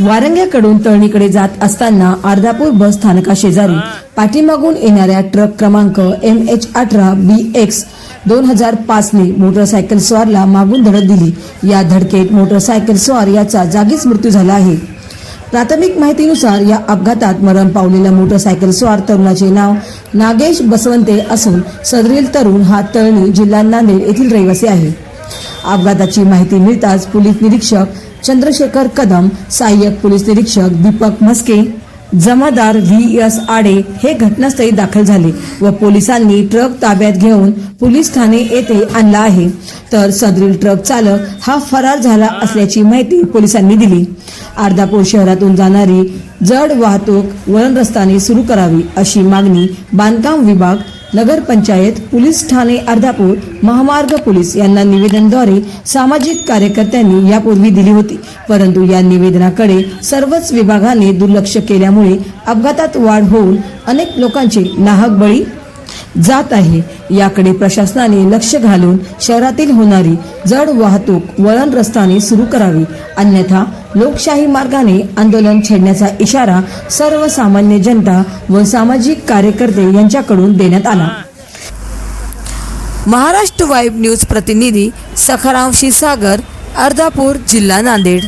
वारंग्याकडून तळणीकडे जात असताना अर्धापूर बस स्थानका शेजारी पाठीमागून येणाऱ्या ट्रक क्रमांक एम एच अठरा बी एक्स दोन हजार पाचने मोटरसायकल स्वारला मागून धडक दिली. या धडकेत मोटरसायकल स्वार याचा जागीच मृत्यू झाला आहे. प्राथमिक माहितीनुसार या अपघातात मरण पावलेल्या मोटरसायकल स्वार तरुणाचे नाव नागेश बसवंते असून सदरील तरुण हा तळणी जिल्हा नांदेड येथील रहिवासी आहे. अपघाताची माहिती मिळताच पोलीस निरीक्षक चंद्रशेखर कदम सहाय्यक पोलीस निरीक्षक दीपक म्हस्के जमादार व्ही एस आडे हे घटनास्थळी दाखल झाले व पोलिसांनी ट्रक ताब्यात घेऊन पोलीस ठाणे येथे आणला आहे. तर सदरील ट्रक चालक हा फरार झाला असल्याची माहिती पोलिसांनी दिली. अर्धापूर शहरातून जाणारी जड वाहतूक वळण रस्त्याने सुरू करावी अशी मागणी बांधकाम विभाग नगरपंचायत पोलीस ठाणे अर्धापूर महामार्ग पोलीस यांना निवेदनद्वारे सामाजिक कार्यकर्त्यांनी यापूर्वी दिली होती. परंतु या निवेदनाकडे सर्वच विभागाने दुर्लक्ष केल्यामुळे अपघातात वाढ होऊन अनेक लोकांचे नाहक बळी जात आहे. याकडे प्रशासनाने लक्ष घालून शहरातील होणारी जड वाहतूक वळण रस्त्याने सुरू करावी. अन्यथा लोकशाही मार्गाने आंदोलन छेडण्याचा इशारा सर्वसामान्य जनता व सामाजिक कार्यकर्ते यांच्याकडून देण्यात आला. महाराष्ट्र वाईब न्यूज प्रतिनिधी सखाराम सागर अर्धापूर जिल्हा नांदेड.